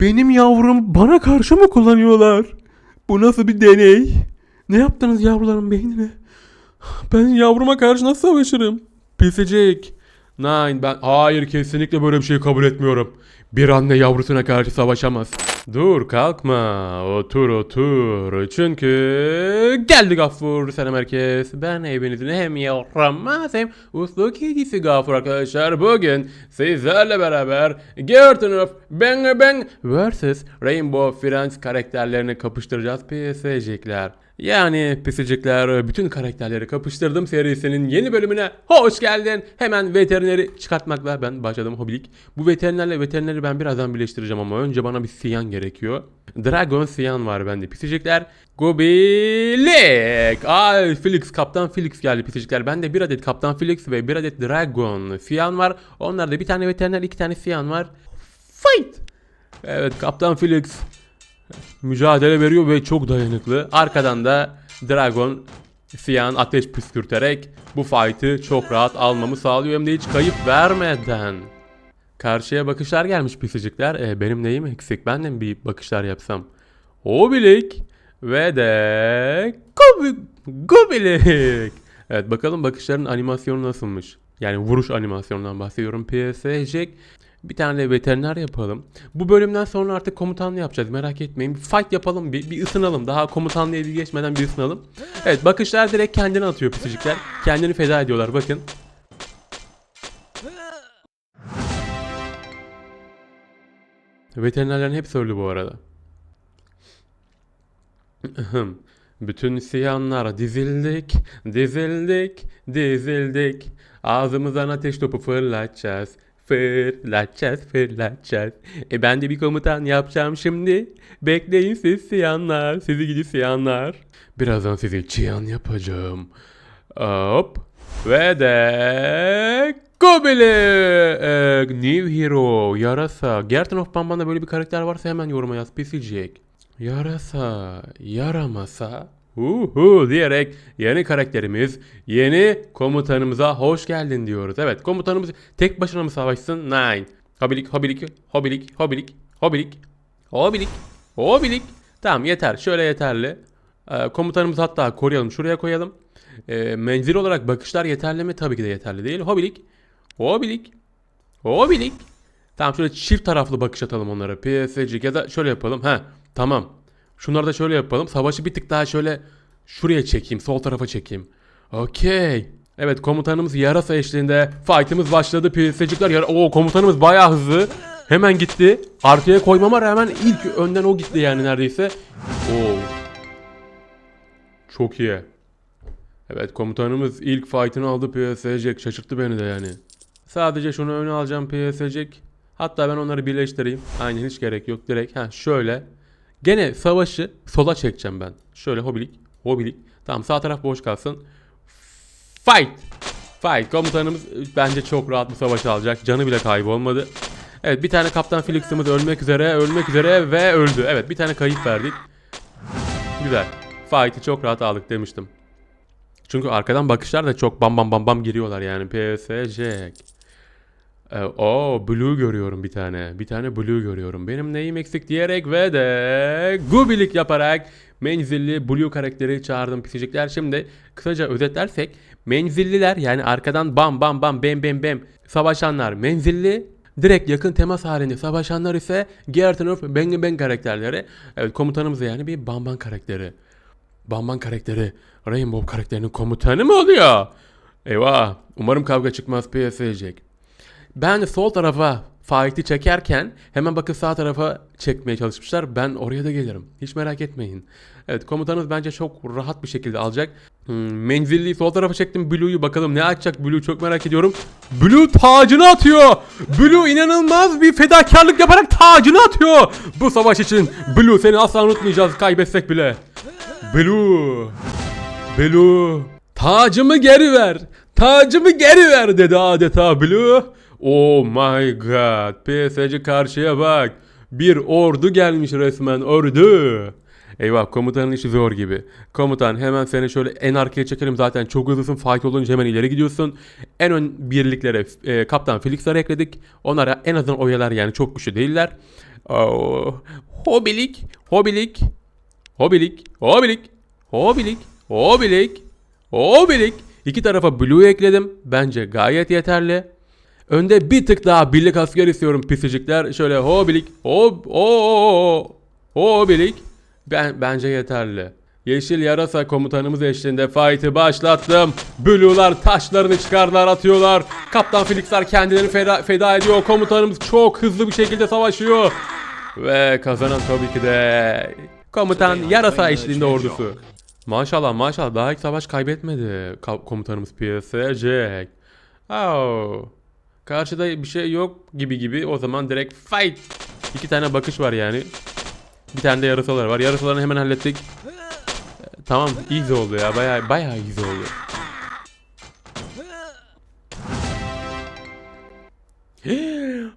Benim yavrum bana karşı mı kullanıyorlar? Bu nasıl bir deney? Ne yaptınız yavruların beynine? Ben yavruma karşı nasıl savaşırım? Pisecek. Nine ben hayır kesinlikle böyle bir şey kabul etmiyorum. Bir anne yavrusuna karşı savaşamaz. Dur kalkma. Otur otur. Çünkü geldi Gaffur selam herkes. Ben evinizin hem yaramaz hem uslu kedisi Gaffur arkadaşlar. Bugün sizlerle beraber Garden of Bang Bang vs Rainbow Friends karakterlerini kapıştıracağız PSC'likler. Yani pisicikler bütün karakterleri kapıştırdım serisinin yeni bölümüne hoş geldin. Hemen veterineri çıkartmakla ben başladım hobilik. Bu veterinerle veterineri ben birazdan birleştireceğim ama önce bana bir siyan gerekiyor. Dragon siyan var bende pisicikler. Gobilik. Ay Felix Kaptan Felix geldi pisicikler. Bende bir adet Kaptan Felix ve bir adet Dragon siyan var. Onlarda bir tane veteriner iki tane siyan var. Fight. Evet Kaptan Felix mücadele veriyor ve çok dayanıklı. Arkadan da Dragon Siyan ateş püskürterek bu fight'ı çok rahat almamı sağlıyor hem de hiç kayıp vermeden. Karşıya bakışlar gelmiş pisicikler. E, benim neyim eksik? Ben de mi bir bakışlar yapsam? Obilik ve de Gobi, Gobilik. Evet bakalım bakışların animasyonu nasılmış? Yani vuruş animasyonundan bahsediyorum. PSC bir tane de veteriner yapalım. Bu bölümden sonra artık komutanlı yapacağız. Merak etmeyin. Bir fight yapalım. Bir, bir ısınalım. Daha komutanlığa bir geçmeden bir ısınalım. Evet bakışlar direkt kendini atıyor pisicikler. Kendini feda ediyorlar bakın. Veterinerlerin hepsi öldü bu arada. Bütün siyanlar dizildik, dizildik, dizildik. Ağzımızdan ateş topu fırlatacağız. Fırlatacağız, fırlatacağız. E ben de bir komutan yapacağım şimdi. Bekleyin siz siyanlar, sizi gidi siyanlar. Birazdan sizi çiyan yapacağım. Hop. Ve de... Gobele! Ee, New Hero, Yarasa. Garden of Bamban'da böyle bir karakter varsa hemen yoruma yaz. Pisicek. Yarasa, yaramasa, uhu diyerek yeni karakterimiz, yeni komutanımıza hoş geldin diyoruz. Evet komutanımız tek başına mı savaşsın? Nine. Hobilik, hobilik, hobilik, hobilik, hobilik, hobilik, hobilik. Tamam yeter. Şöyle yeterli. Ee, komutanımızı hatta koruyalım. Şuraya koyalım. Ee, menzil olarak bakışlar yeterli mi? Tabii ki de yeterli değil. Hobilik, hobilik, hobilik. Tamam şöyle çift taraflı bakış atalım onlara. PSG ya da şöyle yapalım. Ha tamam. Şunları da şöyle yapalım. Savaşı bir tık daha şöyle şuraya çekeyim. Sol tarafa çekeyim. Okey. Evet komutanımız yarasa eşliğinde fight'ımız başladı. PSC'likler yara... Oo komutanımız bayağı hızlı. Hemen gitti. Arkaya koymama rağmen ilk önden o gitti yani neredeyse. Oo. Çok iyi. Evet komutanımız ilk fight'ını aldı PSC. Şaşırttı beni de yani. Sadece şunu öne alacağım PSC. Hatta ben onları birleştireyim. Aynen hiç gerek yok. Direkt ha şöyle. Gene savaşı sola çekeceğim ben. Şöyle hobilik. Hobilik. Tamam sağ taraf boş kalsın. Fight. Fight. Komutanımız bence çok rahat bu savaşı alacak. Canı bile kaybolmadı. Evet bir tane Kaptan Felix'imiz ölmek üzere. Ölmek üzere ve öldü. Evet bir tane kayıp verdik. Güzel. Fight'ı çok rahat aldık demiştim. Çünkü arkadan bakışlar da çok bam bam bam bam giriyorlar yani. PSG. Ee, o blue görüyorum bir tane. Bir tane blue görüyorum. Benim neyim eksik diyerek ve de gubilik yaparak menzilli blue karakteri çağırdım pisicikler. Şimdi kısaca özetlersek menzilliler yani arkadan bam bam bam bem bem bem savaşanlar menzilli direkt yakın temas halinde savaşanlar ise Garden of Bang Bang karakterleri. Evet komutanımız yani bir bamban karakteri. Bamban karakteri Rainbow karakterinin komutanı mı oluyor? Eyvah. Umarım kavga çıkmaz PSG. Ben sol tarafa fight'i çekerken hemen bakın sağ tarafa çekmeye çalışmışlar. Ben oraya da gelirim. Hiç merak etmeyin. Evet komutanımız bence çok rahat bir şekilde alacak. Hmm, menzilli sol tarafa çektim Blue'yu. Bakalım ne açacak Blue çok merak ediyorum. Blue tacını atıyor. Blue inanılmaz bir fedakarlık yaparak tacını atıyor. Bu savaş için Blue seni asla unutmayacağız kaybetsek bile. Blue. Blue. Tacımı geri ver. Tacımı geri ver dedi adeta Blue. Oh my god. PSG karşıya bak. Bir ordu gelmiş resmen ordu. Eyvah komutanın işi zor gibi. Komutan hemen seni şöyle en arkaya çekelim zaten çok hızlısın fight olunca hemen ileri gidiyorsun. En ön birliklere e, kaptan Felix'leri ekledik. Onlara en azından oyalar yani çok güçlü değiller. Oo. Hobilik, hobilik, hobilik, hobilik, hobilik, hobilik, hobilik. İki tarafa blue ekledim. Bence gayet yeterli. Önde bir tık daha birlik asker istiyorum pisicikler. Şöyle hobilik, hob, o, hobilik. Ben, bence yeterli. Yeşil yarasa komutanımız eşliğinde fight'ı başlattım. Blue'lar taşlarını çıkarlar atıyorlar. Kaptan Felix'ler kendilerini feda, feda ediyor. Komutanımız çok hızlı bir şekilde savaşıyor. Ve kazanan tabii ki de komutan yarasa eşliğinde ordusu. Maşallah maşallah daha ilk savaş kaybetmedi ka- komutanımız PSC. Oh. Karşıda bir şey yok gibi gibi o zaman direkt fight. İki tane bakış var yani. Bir tane de yarasalar var. Yarasalarını hemen hallettik. Ee, Tamam easy oldu ya baya baya easy oldu.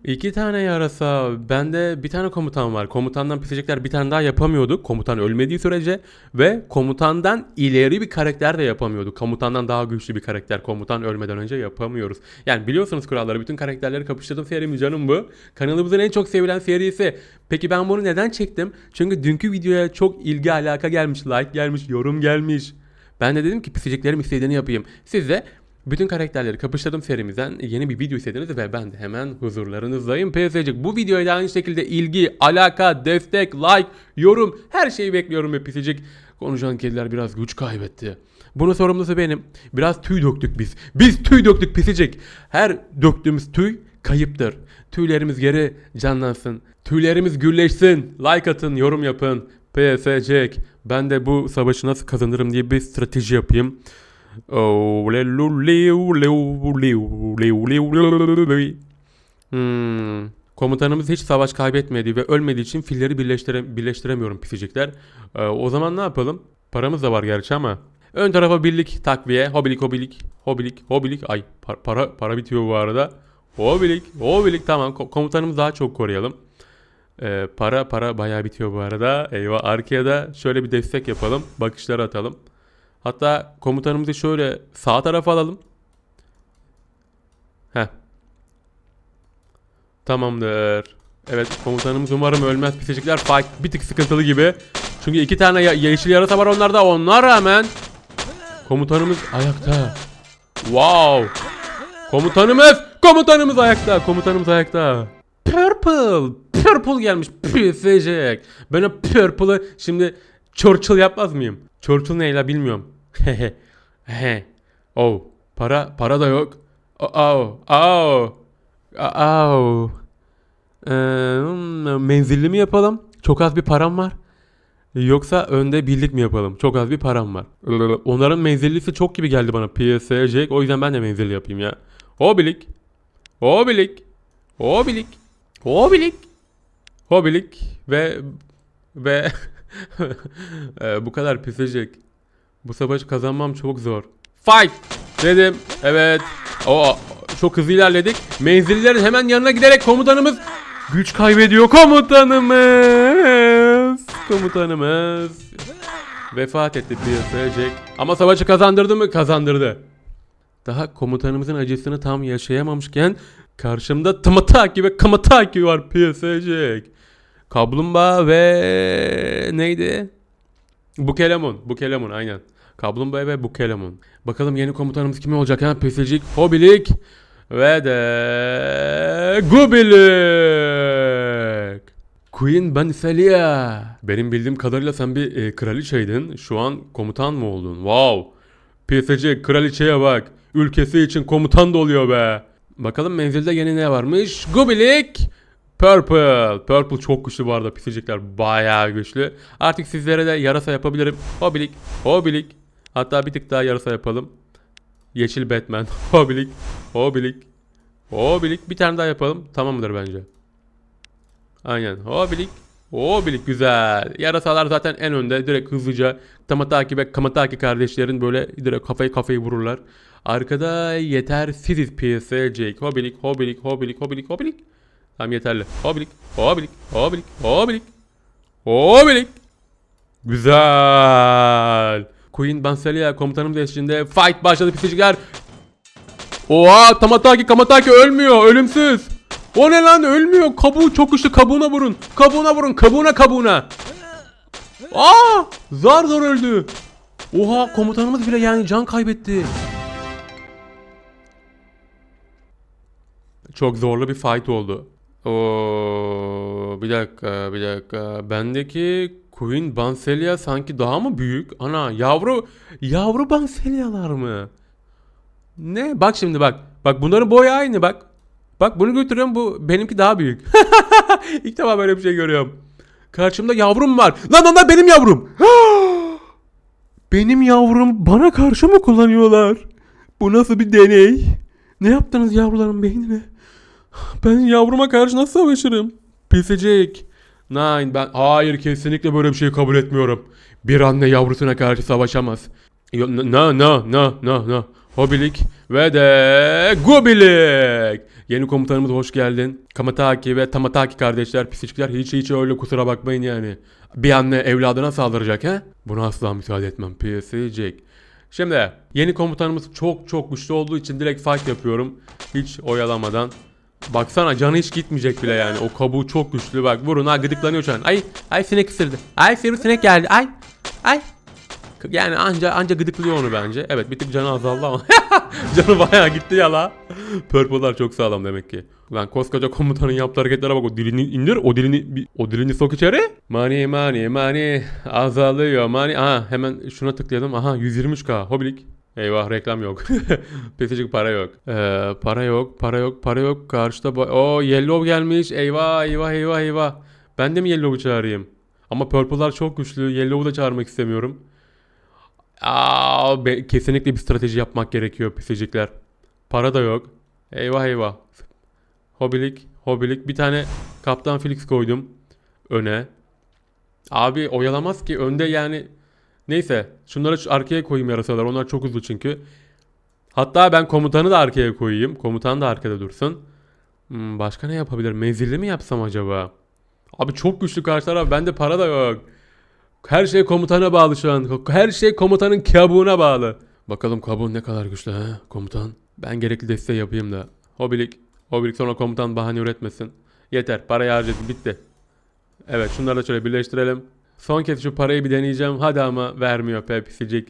İki tane yarasa. Bende bir tane komutan var. Komutandan pisecekler bir tane daha yapamıyorduk. Komutan ölmediği sürece ve komutandan ileri bir karakter de yapamıyorduk. Komutandan daha güçlü bir karakter komutan ölmeden önce yapamıyoruz. Yani biliyorsunuz kuralları. Bütün karakterleri kapıştırdığım serimiz canım bu. Kanalımızın en çok sevilen serisi. Peki ben bunu neden çektim? Çünkü dünkü videoya çok ilgi alaka gelmiş. Like gelmiş, yorum gelmiş. Ben de dedim ki piseceklerim istediğini yapayım. Siz de bütün karakterleri kapıştırdım serimizden yeni bir video istediniz ve ben de hemen huzurlarınızdayım. PSC bu videoya da aynı şekilde ilgi, alaka, destek, like, yorum her şeyi bekliyorum ve pisecek. Konuşan kediler biraz güç kaybetti. Bunun sorumlusu benim. Biraz tüy döktük biz. Biz tüy döktük pisecek. Her döktüğümüz tüy kayıptır. Tüylerimiz geri canlansın. Tüylerimiz gülleşsin. Like atın, yorum yapın. PSC. Ben de bu savaşı nasıl kazanırım diye bir strateji yapayım. Hmm. Komutanımız hiç savaş kaybetmedi ve ölmediği için filleri birleştire birleştiremiyorum pisicikler. Ee, o zaman ne yapalım? Paramız da var gerçi ama. Ön tarafa birlik takviye. Hobilik hobilik. Hobilik hobilik. Ay par- para para bitiyor bu arada. Hobilik hobilik tamam Ko- komutanımızı daha çok koruyalım. Ee, para para bayağı bitiyor bu arada. Eyvah arkaya da şöyle bir destek yapalım. Bakışları atalım. Hatta komutanımızı şöyle sağ tarafa alalım. Heh. Tamamdır. Evet komutanımız umarım ölmez pisicikler. Fight bir tık sıkıntılı gibi. Çünkü iki tane yeşil yarasa var onlarda. Ona rağmen komutanımız ayakta. Wow. Komutanımız, komutanımız ayakta. Komutanımız ayakta. Purple. Purple gelmiş. Pisicik. Ben o Purple'ı şimdi Churchill yapmaz mıyım? Churchill ne la bilmiyorum. Hehe. He. Oh. Para para da yok. Oh. Oh. Oh. Ee, hmm, menzilli mi yapalım? Çok az bir param var. Yoksa önde birlik mi yapalım? Çok az bir param var. Onların menzillisi çok gibi geldi bana. PSC. O yüzden ben de menzilli yapayım ya. Hobilik. Hobilik. Hobilik. Hobilik. Hobilik. Ve ve Ee, bu kadar pisecek. Bu savaşı kazanmam çok zor. Fight dedim. Evet. O çok hızlı ilerledik. Menzillerin hemen yanına giderek komutanımız güç kaybediyor. Komutanımız. Komutanımız vefat etti pisecek. Ama savaşı kazandırdı mı? Kazandırdı. Daha komutanımızın acısını tam yaşayamamışken karşımda Tamataki ve Kamataki var pisecek. Kaplumbağa ve neydi? Bukelemon. Bukelemon aynen. Kaplumbağa ve Bukelemon. Bakalım yeni komutanımız kim olacak ha? Pesicik, Hobilik ve de Gubilik. Queen Benifelia. Benim bildiğim kadarıyla sen bir e, kraliçeydin. Şu an komutan mı oldun? Wow. PSG kraliçeye bak. Ülkesi için komutan da oluyor be. Bakalım menzilde yeni ne varmış? Gubilik. Purple. Purple çok güçlü bu arada. Pisicikler bayağı güçlü. Artık sizlere de yarasa yapabilirim. Hobilik. Hobilik. Hatta bir tık daha yarasa yapalım. Yeşil Batman. Hobilik. Hobilik. Hobilik. Bir tane daha yapalım. Tamamdır bence. Aynen. Hobilik. Hobilik güzel. Yarasalar zaten en önde. Direkt hızlıca Tamataki ve Kamataki kardeşlerin böyle direkt kafayı kafayı vururlar. Arkada yetersiziz PSC. Hobilik, hobilik, hobilik, hobilik, hobilik. Tamam yeterli. Hobilik, hobilik, hobilik, hobilik. Hobilik. Güzel. Queen Banselia komutanımız eşliğinde fight başladı pisiciler. Oha Tamataki Kamataki ölmüyor ölümsüz. O ne lan ölmüyor. Kabuğu çok güçlü. Kabuğuna vurun. Kabuğuna vurun. Kabuğuna kabuğuna. Aa! Zar zor öldü. Oha komutanımız bile yani can kaybetti. Çok zorlu bir fight oldu. Oo, bir dakika, bir dakika. Bendeki Queen Banselia sanki daha mı büyük? Ana, yavru yavru Banselia'lar mı? Ne? Bak şimdi bak. Bak bunların boyu aynı bak. Bak bunu götürüyorum bu benimki daha büyük. İlk defa böyle bir şey görüyorum. Karşımda yavrum var. Lan onlar benim yavrum. benim yavrum bana karşı mı kullanıyorlar? Bu nasıl bir deney? Ne yaptınız yavruların beynine? Ben yavruma karşı nasıl savaşırım? Pisecek. Nine ben hayır kesinlikle böyle bir şey kabul etmiyorum. Bir anne yavrusuna karşı savaşamaz. No no no no no. Hobilik ve de Gubilik. Yeni komutanımız hoş geldin. Kamataki ve Tamataki kardeşler, pisicikler hiç hiç öyle kusura bakmayın yani. Bir anne evladına saldıracak he? Buna asla müsaade etmem. Pisicik. Şimdi yeni komutanımız çok çok güçlü olduğu için direkt fight yapıyorum. Hiç oyalamadan. Baksana canı hiç gitmeyecek bile yani. O kabuğu çok güçlü bak. Vurun ha gıdıklanıyor şu an. Ay ay sinek ısırdı. Ay sinek geldi. Ay ay. Yani anca anca gıdıklıyor onu bence. Evet bir tık canı azaldı ama. canı bayağı gitti ya la. Purple'lar çok sağlam demek ki. Lan koskoca komutanın yaptığı hareketlere bak. O dilini indir. O dilini o dilini sok içeri. Mani mani mani azalıyor. Mani. Aha hemen şuna tıklayalım. Aha 123k. Hobilik. Eyvah reklam yok. Pesicik para yok. Ee, para yok, para yok, para yok. Karşıda o yellow gelmiş. Eyvah, eyvah, eyvah, eyvah. Ben de mi yellow'u çağırayım? Ama purple'lar çok güçlü. Yellow'u da çağırmak istemiyorum. Aa, be- kesinlikle bir strateji yapmak gerekiyor pisicikler. Para da yok. Eyvah eyvah. Hobilik, hobilik. Bir tane Kaptan Felix koydum öne. Abi oyalamaz ki önde yani. Neyse şunları şu arkaya koyayım yarasalar. Onlar çok hızlı çünkü. Hatta ben komutanı da arkaya koyayım. Komutan da arkada dursun. Hmm, başka ne yapabilir? Menzilli mi yapsam acaba? Abi çok güçlü karşı taraf. Bende para da yok. Her şey komutana bağlı şu an. Her şey komutanın kabuğuna bağlı. Bakalım kabuğun ne kadar güçlü ha komutan. Ben gerekli desteği yapayım da. Hobilik. Hobilik sonra komutan bahane üretmesin. Yeter parayı harcadım bitti. Evet şunları da şöyle birleştirelim. Son kez şu parayı bir deneyeceğim. Hadi ama vermiyor Pepsicik.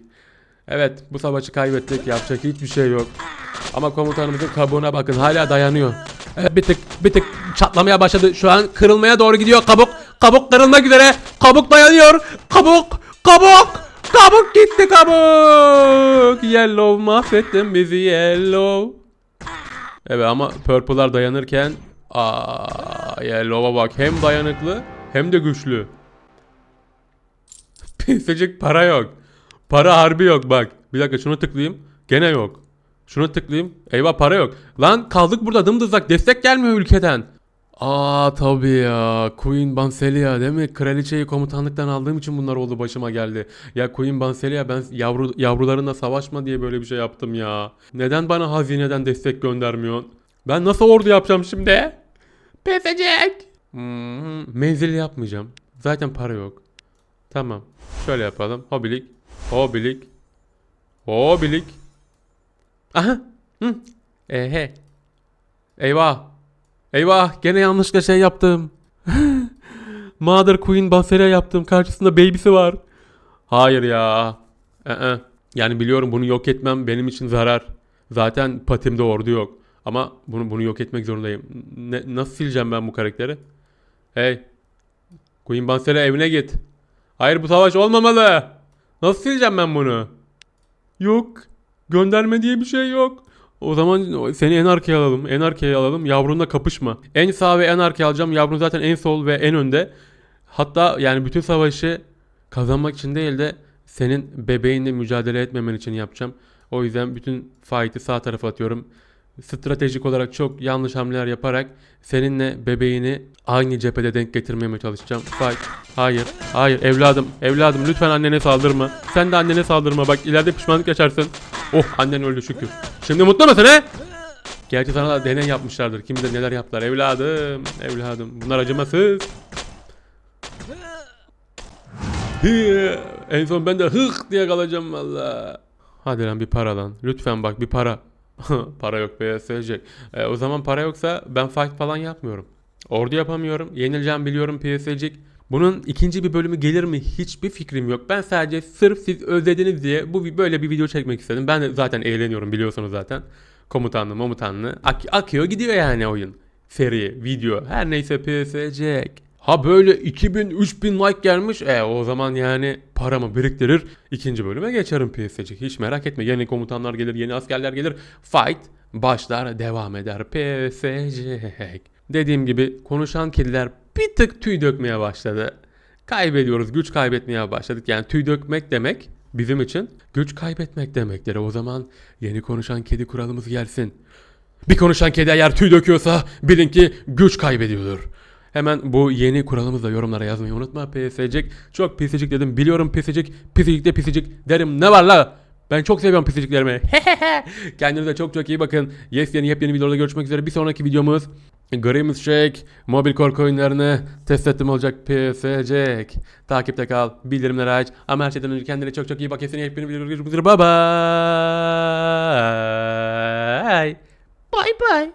Evet bu savaşı kaybettik. Yapacak hiçbir şey yok. Ama komutanımızın kabuğuna bakın hala dayanıyor. Evet bir tık bir tık çatlamaya başladı. Şu an kırılmaya doğru gidiyor kabuk. Kabuk kırılmak üzere. Kabuk dayanıyor. Kabuk. Kabuk. Kabuk gitti kabuk. Yellow mahvettin bizi yellow. Evet ama purple'lar dayanırken aa yellow'a bak hem dayanıklı hem de güçlü. Pisecik para yok. Para harbi yok bak. Bir dakika şunu tıklayayım. Gene yok. Şunu tıklayayım. Eyvah para yok. Lan kaldık burada dımdızlak. Destek gelmiyor ülkeden. Aa tabii ya. Queen Banselia değil mi? Kraliçeyi komutanlıktan aldığım için bunlar oldu başıma geldi. Ya Queen Banselia ben yavru, yavrularınla savaşma diye böyle bir şey yaptım ya. Neden bana hazineden destek göndermiyorsun? Ben nasıl ordu yapacağım şimdi? Pesecek. Hmm, menzil yapmayacağım. Zaten para yok. Tamam. Şöyle yapalım. Hobilik. Hobilik. Hobilik. Aha. Hı. Ehe. Eyvah. Eyvah. Gene yanlışlıkla şey yaptım. Mother Queen Baseria yaptım. Karşısında baby'si var. Hayır ya. Ee, yani biliyorum bunu yok etmem benim için zarar. Zaten patimde ordu yok. Ama bunu bunu yok etmek zorundayım. Ne, nasıl sileceğim ben bu karakteri? Hey. Queen Baseria evine git. Hayır bu savaş olmamalı. Nasıl sileceğim ben bunu? Yok. Gönderme diye bir şey yok. O zaman seni en arkaya alalım. En arkaya alalım. Yavrunla kapışma. En sağ ve en arkaya alacağım. Yavrun zaten en sol ve en önde. Hatta yani bütün savaşı kazanmak için değil de senin bebeğinle mücadele etmemen için yapacağım. O yüzden bütün fight'i sağ tarafa atıyorum. Stratejik olarak çok yanlış hamleler yaparak seninle bebeğini aynı cephede denk getirmeye çalışacağım. Fight. Hayır. Hayır evladım. Evladım lütfen annene saldırma. Sen de annene saldırma. Bak ileride pişmanlık yaşarsın. Oh annen öldü şükür. Şimdi mutlu musun he? Gerçi sana da deney yapmışlardır. Kim bilir neler yaptılar. Evladım. Evladım. Bunlar acımasız. En son ben de hık diye kalacağım valla. Hadi lan bir para lan. Lütfen bak bir para. para yok PSC. E, o zaman para yoksa ben fight falan yapmıyorum. Ordu yapamıyorum. Yenileceğim biliyorum PSC. Bunun ikinci bir bölümü gelir mi hiçbir fikrim yok. Ben sadece sırf siz özlediniz diye bu böyle bir video çekmek istedim. Ben de zaten eğleniyorum biliyorsunuz zaten. Komutanlı momutanlı. Ak- akıyor gidiyor yani oyun. Seri, video her neyse PSC. Ha böyle 2000 3000 like gelmiş. E o zaman yani paramı biriktirir. ikinci bölüme geçerim PSC. Hiç merak etme. Yeni komutanlar gelir, yeni askerler gelir. Fight başlar, devam eder. PSC. Dediğim gibi konuşan kediler bir tık tüy dökmeye başladı. Kaybediyoruz, güç kaybetmeye başladık. Yani tüy dökmek demek bizim için güç kaybetmek demektir. O zaman yeni konuşan kedi kuralımız gelsin. Bir konuşan kedi eğer tüy döküyorsa bilin ki güç kaybediyordur. Hemen bu yeni kuralımızı da yorumlara yazmayı unutma. PSC çok pisicik dedim. Biliyorum pisicik. Pisicik de pisicik derim. Ne var la? Ben çok seviyorum pisiciklerimi. Kendinize çok çok iyi bakın. Yes yeni yepyeni videolarda görüşmek üzere. Bir sonraki videomuz Grimm's Shake mobil korku oyunlarını test ettim olacak PSC. Takipte kal. Bildirimleri aç. Ama her şeyden önce kendine çok çok iyi bak. Kesin yepyeni videolarda görüşmek üzere. Bye bye. Bay bay.